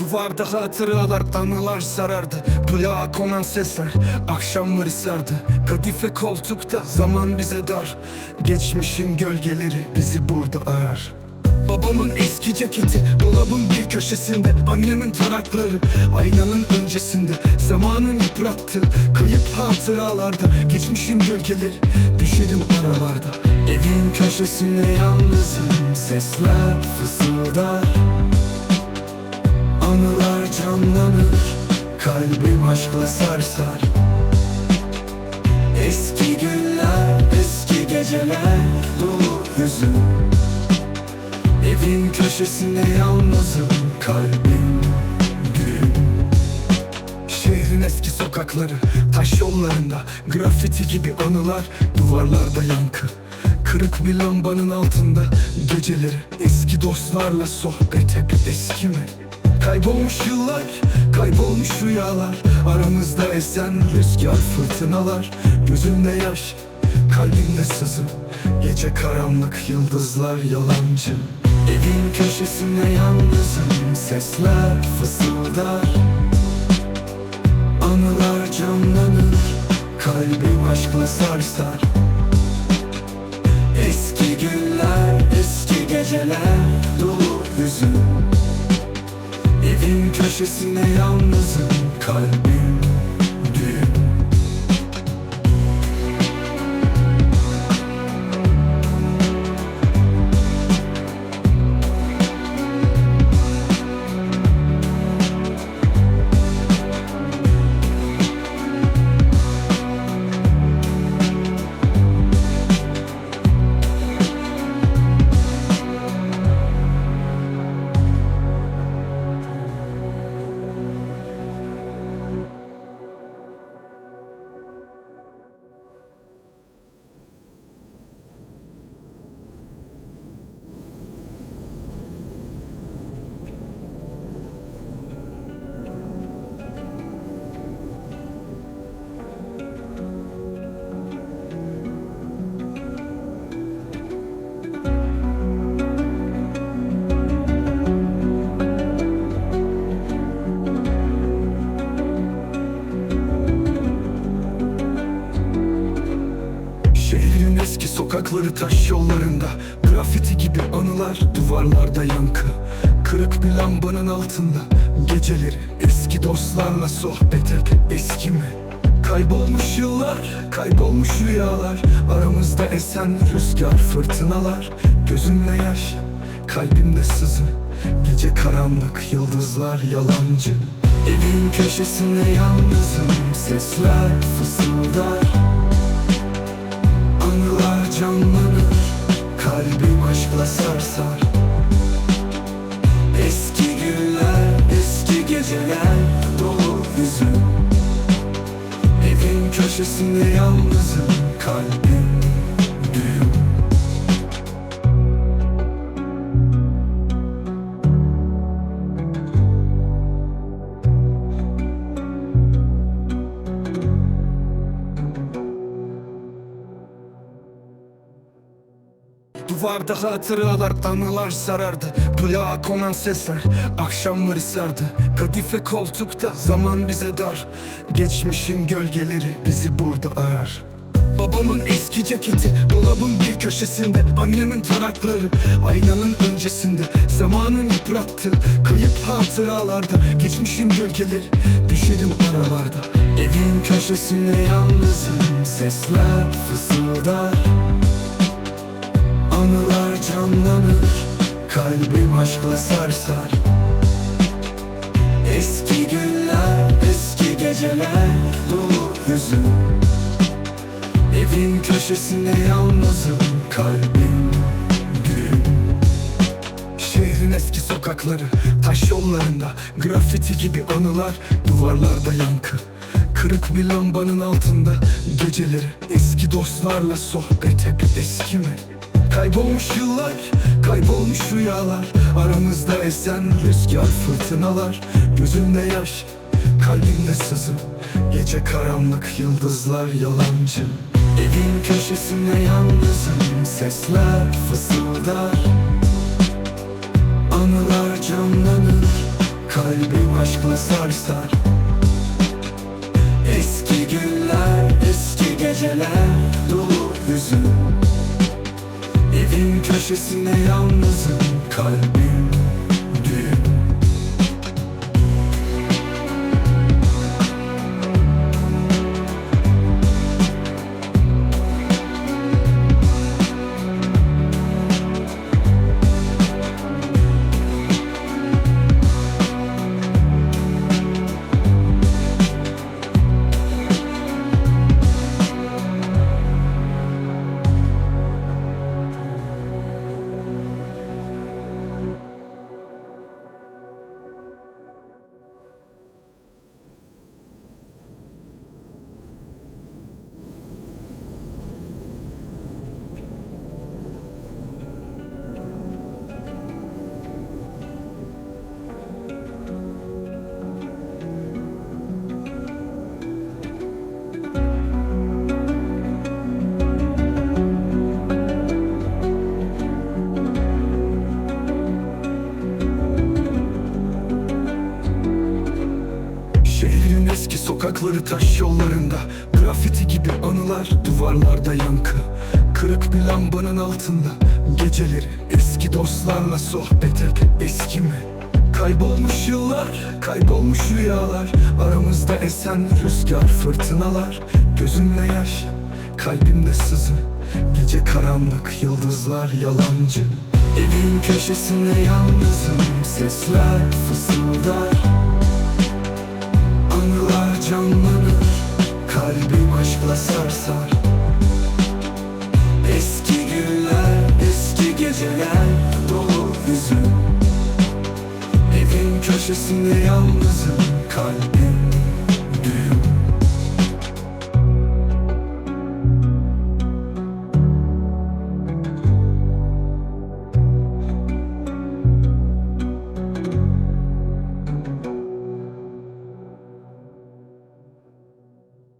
Duvarda hatıralar anılar sarardı. Plağa konan sesler akşamları sardı Kadife koltukta zaman bize dar. Geçmişin gölgeleri bizi burada arar. Babamın eski ceketi dolabın bir köşesinde. Annemin tarakları aynanın öncesinde. Zamanın yıprattığı kayıp hatıralarda. Geçmişin gölgeleri düşerim aralarda. Evin köşesinde yalnızım. Sesler fısıldar Kalbim aşkla sarsar Eski günler, eski geceler Dolu hüzün. Evin köşesinde yalnızım Kalbim düğün Şehrin eski sokakları Taş yollarında Grafiti gibi anılar Duvarlarda yankı. Kırık bir lambanın altında Geceleri eski dostlarla sohbet hep eski mi? Kaybolmuş yıllar, kaybolmuş rüyalar. Aramızda esen rüzgar fırtınalar. Gözümde yaş, kalbimde sızı. Gece karanlık, yıldızlar yalancı. Evin köşesinde yalnızım Sesler fısıldar. Anılar canlanır Kalbim aşkla sarsar. Eski günler, eski geceler Evin köşesinde yalnızım Kalbim sokakları taş yollarında Grafiti gibi anılar duvarlarda yankı. Kırık bir lambanın altında Geceleri eski dostlarla sohbet hep eski mi? Kaybolmuş yıllar, kaybolmuş rüyalar Aramızda esen rüzgar fırtınalar Gözümle yaş, kalbimde sızı. Gece karanlık, yıldızlar yalancı. Evin köşesinde yalnızım Sesler fısıldar canlanır Kalbim aşkla sarsar. Eski günler, eski geceler Dolu hüzün. Evin köşesinde yalnızım Kalbim Duvarda hatıralar anılar sarardı. Plağa konan sesler akşamları sardı. Kadife koltukta zaman bize dar. Geçmişin gölgeleri bizi burada arar. Babamın eski ceketi dolabın bir köşesinde. Annemin tarakları aynanın öncesinde. Zamanın yıprattığı kayıp hatıralarda. Geçmişin gölgeleri düşerim aralarda. Evin köşesinde yalnızım. Sesler fısıldar aşkla sarsar. Eski günler, eski geceler Dolu hüzün Evin köşesinde yalnızım Kalbim düğün Şehrin eski sokakları Taş yollarında Grafiti gibi anılar Duvarlarda yankı. Kırık bir lambanın altında Geceleri eski dostlarla sohbet hep eski mi? Kaybolmuş yıllar, kaybolmuş rüyalar. Aramızda esen rüzgar fırtınalar. Gözümde yaş, kalbimde sızı. Gece karanlık, yıldızlar yalancı. Evin köşesinde yalnızım Sesler fısıldar. Anılar canlanır Kalbim aşkla sarsar. Eski günler, eski geceler Dolu hüzün Evin köşesinde yalnızım Kalbim sokakları taş yollarında Grafiti gibi anılar duvarlarda yankı. Kırık bir lambanın altında Geceleri eski dostlarla sohbet hep eski mi? Kaybolmuş yıllar, kaybolmuş rüyalar Aramızda esen rüzgar, fırtınalar Gözümle yaş, kalbimde sızı. Gece karanlık, yıldızlar yalancı. Evin köşesinde yalnızım Sesler fısıldar canlanır Kalbim aşkla sarsar. Eski günler, eski geceler Dolu hüzün. Evin köşesinde yalnızım Kalbim